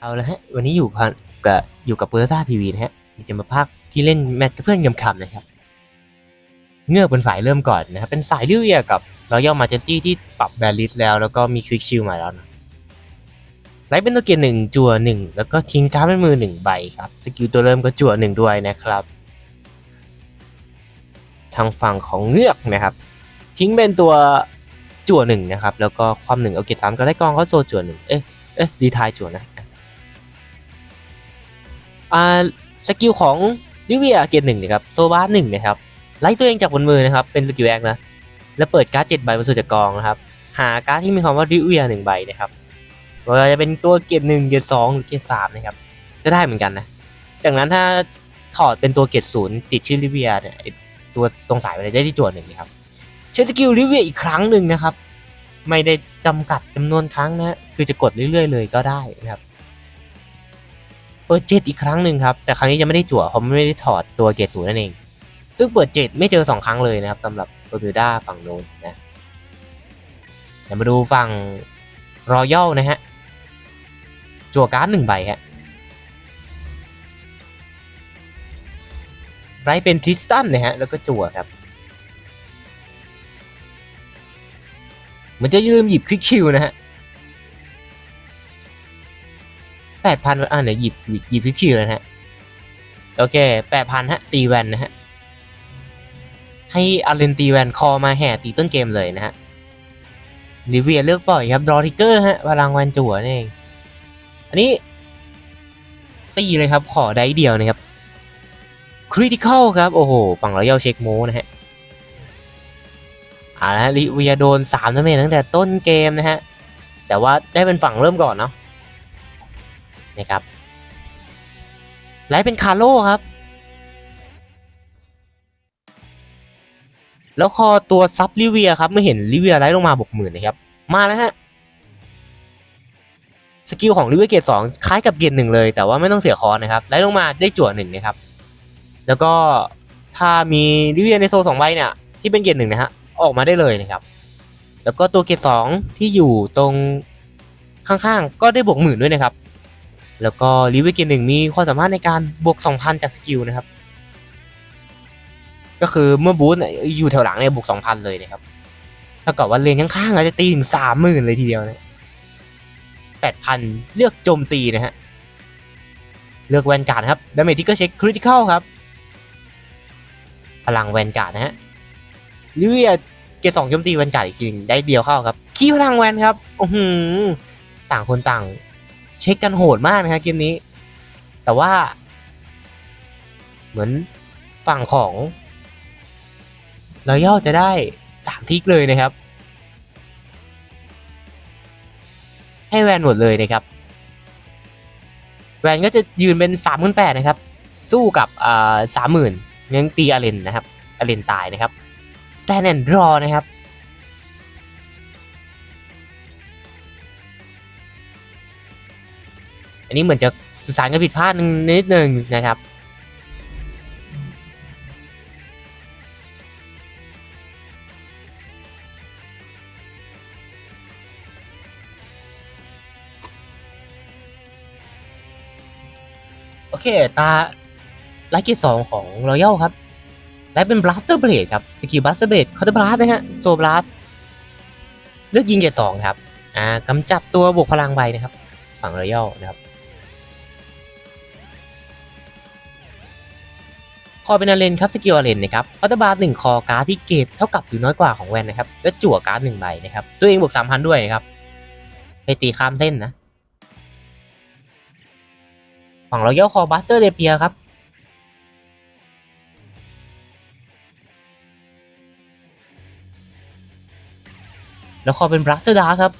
เอาละฮะ วันนี้อยู่พันกับอยู่กับเปอร์ซ่าทีวีนะฮะจะมาภาคที่เล่นแมตช์กับเพื่อนกำคำนะครับ เงือกเป็นฝ่ายเริ่มก่อนนะครับ เป็นสายลิเวียกับรอยัลมาเจสตี้ที่ปรับแบลิสแล้ว แล้วก็มีควิกชิลมาแล้วนะไลท์เป็นตัวเกียร์หนึ่งจั่วหนึ่งแล้วก็ทิ้งการ์ดเป็นมือหนึ่งใบครับ สกิลตัวเริ่มก็จั่วหนึ่งด้วยนะครับ ทางฝั่งของเงือกนะครับ ทิ้งเป็นตัวจั่วหนึ่งนะครับ แล้วก็ความหนึ่งเอาเกียร์สามก็ได้กองเขาโซจั่วหนึ่งเอ๊ะ เอ๊ะดีทายจั่วนะ อ่าสกิลของลิเวียเกียร์หนึ่งนะครับโซบาหนึ่งนะครับไล่ตัวเองจากบนมือนะครับเป็นสกิลแอคนะแล้วเปิดการ์ดเจ็ดใบบนสุดจากกองนะครับหาการ์ดที่มีคำว่าลิเวียหนึ่งใบนะครับว่าจะเป็นตัวเกียร์หนึ่งเกียร์สองหรือเกียร์สามนะครับก็ได้เหมือนกันนะจากนั้นถ้าถอดเป็นตัวเกียร์ศูนย์ติดชื่อลิเวียเนี่ยตัวตรงสายไปเลยได้ที่ตัวหนึ่งนะครับใช้สกิลลิเวียอีกครั้งหนึ่งนะครับ ไม่ได้จำกัดจำนวนครั้งนะคือจะกดเรื่อยๆ เลยก็ได้นะครับ เปิดเจ็ดอีกครั้งหนึ่งครับ แต่ครั้งนี้จะไม่ได้จั่วเพราะไม่ได้ถอดตัวเกรดศูนย์นั่นเอง ซึ่งเปิดเจ็ดไม่เจอสองครั้งเลยนะครับสำหรับโรบิวด้าฝั่งโน้นนะเดี๋ยวมาดูฝั่งรอยัลนะฮะจั่วการ์ดหนึ่งใบฮะไรเป็นทริสตันนะฮะแล้วก็จั่วครับมันจะลืมหยิบควิกชิลนะฮะ แปดพันอ่าเดี๋ยวหยิบหยิบหยิบฟิกชิลนะฮะ โอเคแปดพันฮะ ตีแวนนะฮะ ให้อาเลนตีแวนคอมาแห่ตีต้นเกมเลยนะฮะลิเวียเลือกปล่อยครับดรอทิกเกอร์ฮะพลังแวนจั่วนี่อันนี้ตีเลยครับ ขอได้เดียวนะครับคริติคอลครับ โอ้โห ฝั่งเราเยาเช็คโมนะฮะเอาละลิเวียโดนสามดาเมตั้งแต่ต้นเกมนะฮะ แต่ว่าได้เป็นฝั่งเริ่มก่อนเนาะ นะครับไลท์เป็นคาร์โลครับ แล้วคอตัวซับลิเวียครับ เมื่อเห็นลิเวียไลท์ลงมาบวกหมื่นนะครับ มาแล้วฮะ สกิลของลิเวียเกตสองคล้ายกับเกียร์หนึ่งเลย แต่ว่าไม่ต้องเสียคอนะครับ ไลท์ลงมาได้จั่วหนึ่งนะครับ แล้วก็ถ้ามีลิเวียในโซสองใบเนี่ย ที่เป็นเกียร์หนึ่งนะฮะ ออกมาได้เลยนะครับ แล้วก็ตัวเกียร์สองที่อยู่ตรงข้างๆ ก็ได้บวกหมื่นด้วยนะครับ แล้วก็ลิเวอร์เกนหนึ่งมีความสามารถในการบวก 2,000 จากสกิลนะครับ ก็คือเมื่อบูสต์อยู่แถวหลังเนี่ยบวก 2,000 เลยนะครับเท่ากับว่าเลนข้างๆอาจจะตีถึง 30,000 เลยทีเดียวนะ8,000 เลือกโจมตีนะฮะ เลือกแวนการ์ดครับดาเมจที่ก็เช็คคริติคอลครับ พลังแวนการ์ดนะฮะลิเวียเกสองโจมตีแวนการ์ดอีกทีหนึงได้เดียวเข้าครับ ขี้พลังแวนครับโอ้โหต่างคนต่าง เช็คกันโหดมากนะครับเกมนี้ แต่ว่า เหมือนฝั่งของรอยัลจะได้สามทิกเลยนะครับ ให้แวนหมดเลยนะครับ แวนก็จะยืนเป็นสามหมื่นแปดนะครับ สู้กับอ่าสามหมื่นยังตีอาเลนนะครับอาเลนตายนะครับ stand and draw นะครับ นนี้เหมือนจะสื่อสารกันผิดพลาดนิดนึงนะครับโอเคตาไลท์เกตสองของรอยัลครับไลท์เป็นบลัสเตอร์เบลดครับ สกิลบลัสเตอร์เบลดคอร์เตอร์บลัสนะฮะ โซบลัส เลือกยิงเกตสองครับ อ่ากำจัดตัวบวกพลังใบนะครับ ฝั่งรอยัลนะครับ คอเป็นอาเลนครับสกิลอาเลนนะครับอัตบาร์หนึ่งคอการ์ดที่เกตเท่ากับหรือน้อยกว่าของแวนนะครับและจั่วการ์ดหนึ่งใบนะครับตัวเองบวกสามพันด้วยนะครับไปตีข้ามเส้นนะฝั่งเราเย่าคอบัสเตอร์เรเปียครับแล้วคอเป็นบลัสเตอร์ดาครับ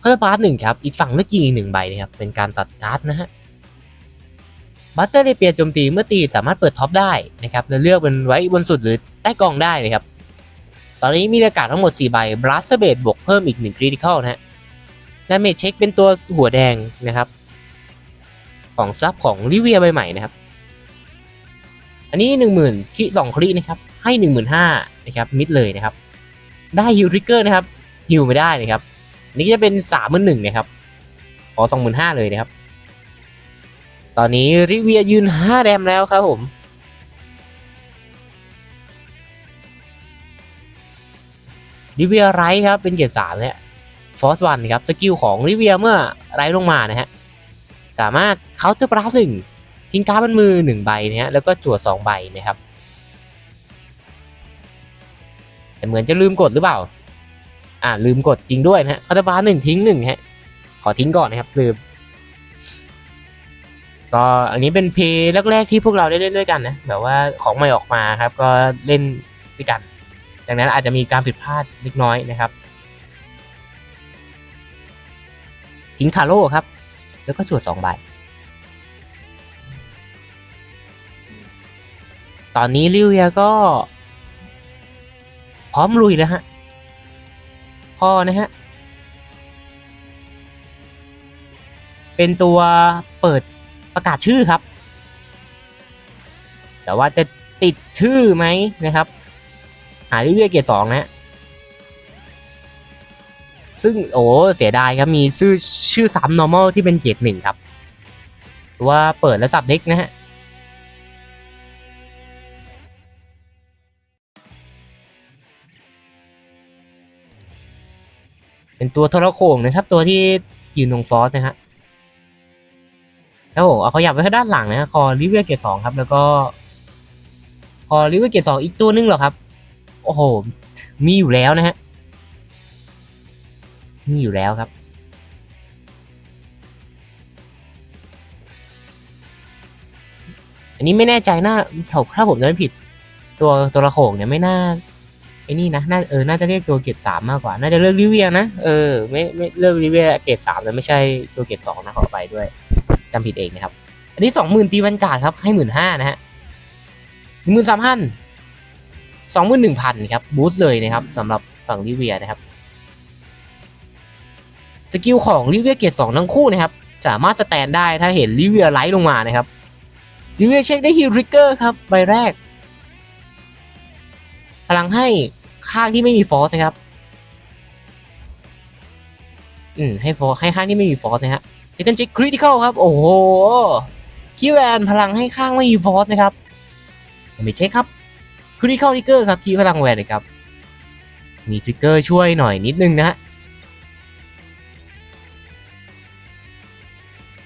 เพิ่มบาร์หนึ่งครับ อีกฝั่งเลือกยิงอีกหนึ่งใบนะครับ เป็นการตัดการ์ดนะฮะ บัสเตอร์เรเปียโจมตีเมื่อตีสามารถเปิดท็อปได้นะครับแล้วเลือกเป็นไว้บนสุดหรือใต้กองได้นะครับ ตอนนี้มีอากาศทั้งหมด 4 ใบ บลัสเตอร์เบดบวกเพิ่มอีก1คริติคอลนะฮะดาเมจเช็คเป็นตัวหัวแดงนะครับ ของซับของลิเวียใบใหม่นะครับ อันนี้ 10,000คิสองครินะครับ ให้ 15,000นะครับ มิดเลยนะครับ ได้ฮิลทริกเกอร์นะครับฮิลไม่ได้นะครับนนี้จะเป็น 31,000นะครับ ขอ 25,000เลยนะครับ ตอนนี้ริเวียยืนห้าแดมแล้วครับผม ริเวียไรครับเป็นเกียร์สามเนี่ยฟอสวันครับสกิลของริเวียเมื่อไรลงมานะฮะ สามารถเคาน์เตอร์ปลาสึ่งทิ้งการ์ดบนมือหนึ่งใบนะฮะแล้วก็จั่วสองใบนะครับแต่เหมือนจะลืมกดหรือเปล่า อ่าลืมกดจริงด้วยนะฮะเคาน์เตอร์ปลาหนึ่งทิ้งหนึ่งฮะ ขอทิ้งก่อนนะครับลืม ก็อันนี้เป็นเพลย์แรกๆที่พวกเราได้เล่นด้วยกันนะแบบว่าของใหม่ออกมาครับ ก็เล่นด้วยกัน ดังนั้นอาจจะมีการผิดพลาดเล็กน้อยนะครับทิ้งคาโร่ครับ แล้วก็จวดสองใบ ตอนนี้ลิเวียก็ พร้อมลุยแล้วฮะ พอนะฮะ เป็นตัวเปิด ประกาศชื่อครับ แต่ว่าจะติดชื่อไหมนะครับ หาลิเวียเกียร์สองนะฮะซึ่งโอ้เสียดายครับมีชื่อชื่อซ้ำ normal ที่เป็นเกียร์หนึ่งครับว่าเปิดแล้วสับเด็กนะฮะเป็นตัวทรโขงนะครับ ตัวที่ยืนตรงฟอสนะฮะ แล้วผมเอาขยับไว้ข้างด้านหลังนะฮะคอริเวียเกตสองครับ แล้วก็คอริเวียเกตสองอีกตัวนึงเหรอครับ โอ้โห มีอยู่แล้วนะฮะ มีอยู่แล้วครับอันนี้ไม่แน่ใจน่าถ้าผมจำไม่ผิด ตัวตัวละโขงเนี่ยไม่น่าไอ้นี่นะน่าเออน่าจะเรียกตัวเกรดสามมากกว่า น่าจะเลือกริเวียนะเออไม่ไม่เลือกริเวียเกรดสามแต่ไม่ใช่ตัวเกรดสองนะขอไปด้วย จำผิดเองนะครับ อันนี้สองหมื่นตีวันการ์ดครับ ให้หมื่นห้านะฮะหนึ่งหมื่นสามพันสองหมื่นหนึ่งพันครับ บูสต์เลยนะครับสำหรับฝั่งริเวียนะครับ สกิลของริเวียเกรดสองทั้งคู่นะครับ สามารถสแตนได้ถ้าเห็นริเวียไลท์ลงมานะครับริเวียเช็คได้ฮิลริกเกอร์ครับใบแรก พลังให้ข้างที่ไม่มีฟอสนะครับ อืม ให้ฟอสให้ข้างที่ไม่มีฟอสนะฮะ เซคันจิคริติคอลครับ โอ้โหคิวแวนพลังให้ข้างไม่มีฟอสนะครับไม่เช็คครับคริติคอลทิกเกอร์ครับคีพลังแวนเลยครับ มีทริกเกอร์ช่วยหน่อยนิดนึงนะฮะ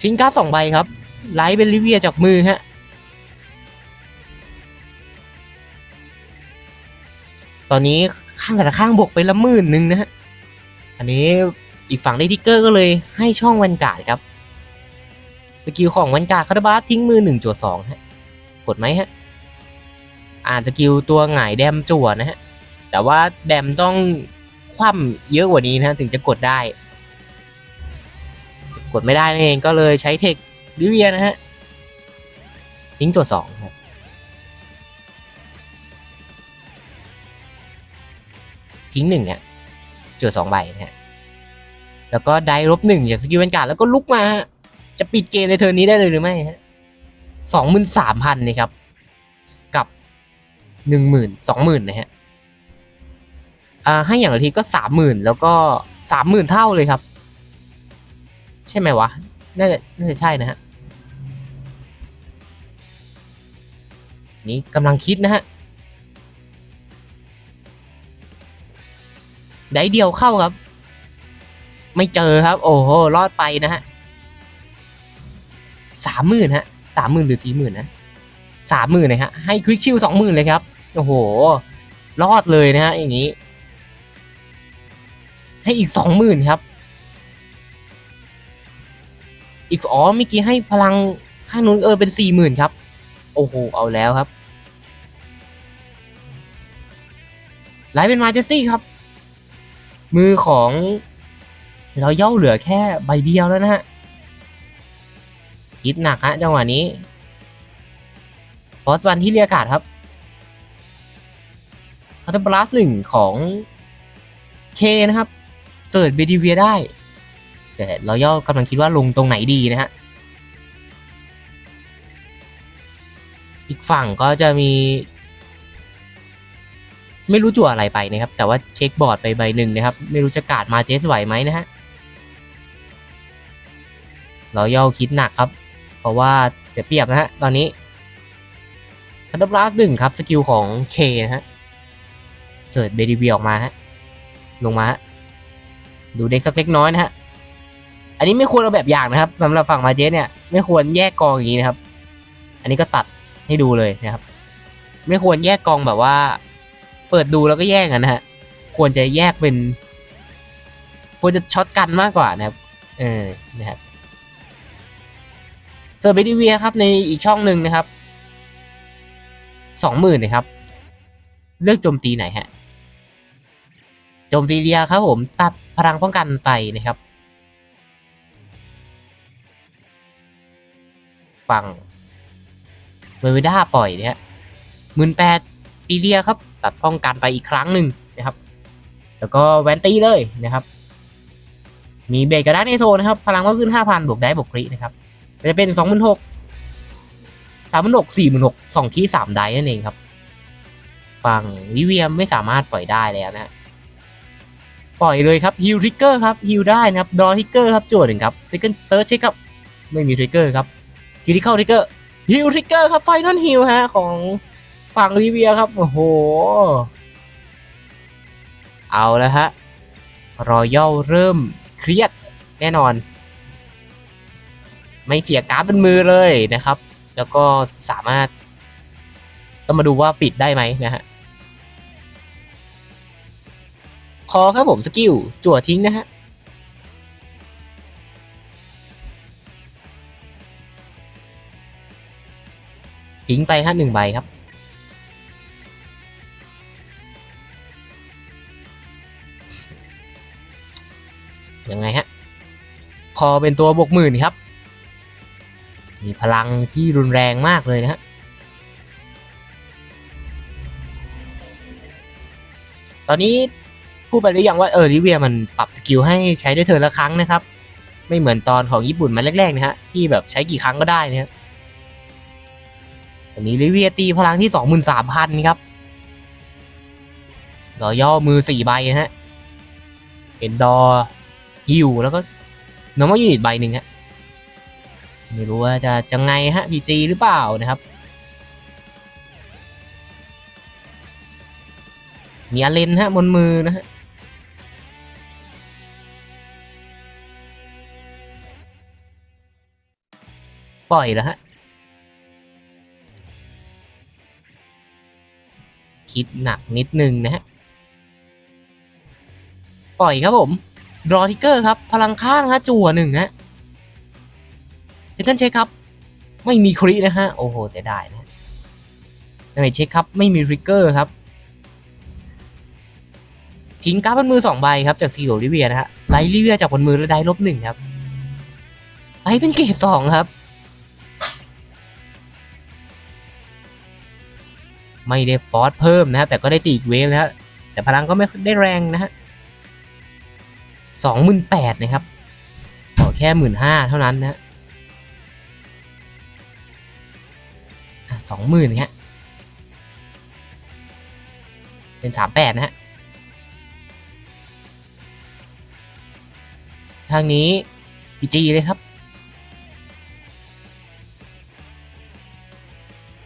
ทิ้งการ์ดสองใบครับ ไลท์เป็นลิเวียจากมือฮะตอนนี้ข้างแต่ละข้างบวกไปละหมื่นหนึ่งนะฮะ อันนี้ อีกฝั่งได้ทิกเกอร์ก็เลยให้ช่องวันการ์ดครับ สกิลของวันการ์ดคาร์บาสทิ้งมือหนึ่งจวดสองฮะกดไหมฮะ อ่านสกิลตัวหงายแดมจั่วนะฮะ แต่ว่าแดมต้องคว่ำเยอะกว่านี้นะถึงจะกดได้ กดไม่ได้นั่นเองก็เลยใช้เทคลิเวียนะฮะทิ้งจวดสองครับทิ้งหนึ่งเนี่ยจุดสองใบนะฮะ แล้วก็ได้ลบหนึ่งจากสกิลเป็นการดแล้วก็ลุกมาฮะจะปิดเกมในเทอร์นนี้ได้เลยหรือไม่ฮะสองหมื่นสามพันนี่ครับ กับหนึ่งหมื่นสองหมื่นนะฮะอ่าให้อย่างละทีก็สามหมื่นแล้วก็สามหมื่นเท่าเลยครับ ใช่ไหมวะ น่าจะน่าจะใช่นะฮะนี่กำลังคิดนะฮะได้เดียวเข้าครับ ไม่เจอครับ โอ้โหรอดไปนะฮะสามหมื่นฮะสามหมื่นหรือสี่หมื่นนะสามหมื่นนะฮะให้ควิกชิลสองหมื่นเลยครับโอ้โห รอดเลยนะฮะอย่างนี้ ให้อีกสองหมื่นครับ อีกอ๋อเมื่อกี้ให้พลังข้างนู้นเออเป็นสี่หมื่นครับ โอ้โห เอาแล้วครับไลฟ์เป็นมาเจสซี่ครับ มือของ เราย่าเหลือแค่ใบเดียวแล้วนะฮะคิดหนักฮะจังหวะนี้ฟอสวันที่เรียกาศครับคัตเตอร์บลัสหนึ่งของเคนะครับ เสิร์ชเบดีเวียได้ แต่เราย่อกำลังคิดว่าลงตรงไหนดีนะฮะ อีกฝั่งก็จะมี ไม่รู้จั่วอะไรไปนะครับ แต่ว่าเช็คบอร์ดไปใบหนึ่งนะครับ ไม่รู้จะกาดมาเจสไหวไหมนะฮะ เราย่อคิดหนักครับ เพราะว่าเสียเปรียบนะฮะ ตอนนี้ทันเดอร์บลัสหนึ่งครับ สกิลของเคนะฮะ เสิร์ชเบดีเวียออกมาฮะ ลงมาฮะ ดูเด็กสักเล็กน้อยนะฮะ อันนี้ไม่ควรเอาแบบอย่างนะครับสำหรับฝั่งมาเจสเนี่ย ไม่ควรแยกกองอย่างนี้นะครับ อันนี้ก็ตัดให้ดูเลยนะครับ ไม่ควรแยกกองแบบว่า เปิดดูแล้วก็แยกกันนะฮะ ควรจะแยกเป็นควรจะช็อตกันมากกว่านะครับ เออ นะครับ เซอร์เบดิเวียครับในอีกช่องหนึ่งนะครับสองหมื่นนะครับ เลือกโจมตีไหนฮะโจมตีเรียครับผมตัดพลังป้องกันไปนะครับ ฝั่งเมอร์เวด้าปล่อยเนี่ยหมื่นแปดตีเรียครับ ตัดป้องกันไปอีกครั้งหนึ่งนะครับ แล้วก็แวนตีเลยนะครับ มีเบรกกระด้านในโซนนะครับ พลังก็ขึ้นห้าพันบวกได้บวกครินะครับ จะเป็นสองหมื่นหกสามหมื่นหกสี่หมื่นหกสองที่สามได้นั่นเองครับ ฝั่งวิเวียมไม่สามารถปล่อยได้แล้วนะฮะปล่อยเลยครับฮิลทริกเกอร์ครับฮิลได้นะครับดอทริกเกอร์ครับจั่วหนึ่งครับเซิกเกิลเติร์ดเช็คครับไม่มีทริกเกอร์ครับคิริเข้าทริกเกอร์ฮิลทริกเกอร์ครับไฟนอลฮิลฮะของฝั่งริเวียครับโอ้โห เอาแล้วฮะรอยัลเริ่มเครียดแน่นอน ไม่เสียการ์ดเป็นมือเลยนะครับ แล้วก็สามารถต้องมาดูว่าปิดได้ไหมนะฮะคอครับผมสกิลจั่วทิ้งนะฮะทิ้งไปฮะหนึ่งใบครับ ยังไงฮะ คอเป็นตัวบวกหมื่นครับ มีพลังที่รุนแรงมากเลยนะฮะตอนนี้พูดไปหรือยังว่าเออริเวียมันปรับสกิลให้ใช้ได้เทิร์นละครั้งนะครับ ไม่เหมือนตอนของญี่ปุ่นมาแรกๆนะฮะที่แบบใช้กี่ครั้งก็ได้นะฮะตอนนี้ริเวียตีพลังที่สองหมื่นสามพันครับรอย่อมือสี่ใบนะฮะเป็นดอฮิวแล้วก็นอร์มอลยูนิตใบหนึ่งฮะ ไม่รู้ว่าจะจะไงฮะพีจีหรือเปล่านะครับ มีอาเลนฮะบนมือนะฮะปล่อยแล้วฮะ คิดหนักนิดนึงนะฮะ ปล่อยครับผมรอทิกเกอร์ครับ พลังข้างฮะจั่วหนึ่งฮะ เซคันเช็คครับ ไม่มีครินะฮะ โอ้โหเสียดายนะในเช็คครับ ไม่มีริกเกอร์ครับ ทิ้งการ์ดบนมือสองใบครับ จากซีโรลิเวียนะฮะ ไลท์ลิเวียจากบนมือแล้วได้ลบหนึ่งครับ ไลท์เป็นเกรดสองครับ ไม่ได้ฟอร์สเพิ่มนะฮะ แต่ก็ได้ตีอีกเวฟนะฮะ แต่พลังก็ไม่ได้แรงนะฮะสองหมื่นแปดนะครับ ขอแค่หมื่นห้าเท่านั้นนะ สองหมื่นฮะเป็นสามแปดนะฮะทางนี้พีจีเลยครับ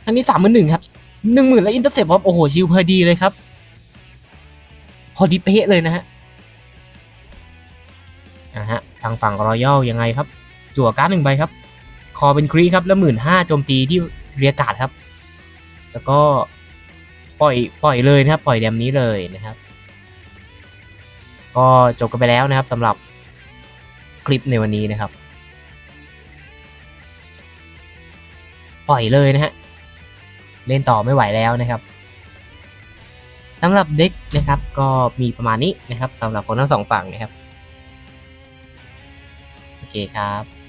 ทางนี้สามหมื่นหนึ่งครับหนึ่งหมื่นแล้วอินเตอร์เซปครับโอ้โหชิวเพอดีเลยครับ พอดีเป๊ะเลยนะฮะอ่าฮะทางฝั่งรอยัลยังไงครับ จั่วการ์ดหนึ่งใบครับ คอเป็นครีครับแล้วหมื่นห้าโจมตีที่ เรียกาดครับ แล้วก็ปล่อยปล่อยเลยนะครับ ปล่อยแดมนี้เลยนะครับ ก็จบกันไปแล้วนะครับสำหรับคลิปในวันนี้นะครับ ปล่อยเลยนะฮะเล่นต่อไม่ไหวแล้วนะครับสำหรับเด็กนะครับ ก็มีประมาณนี้นะครับสำหรับคนทั้งสองฝั่งนะครับ โอเคครับ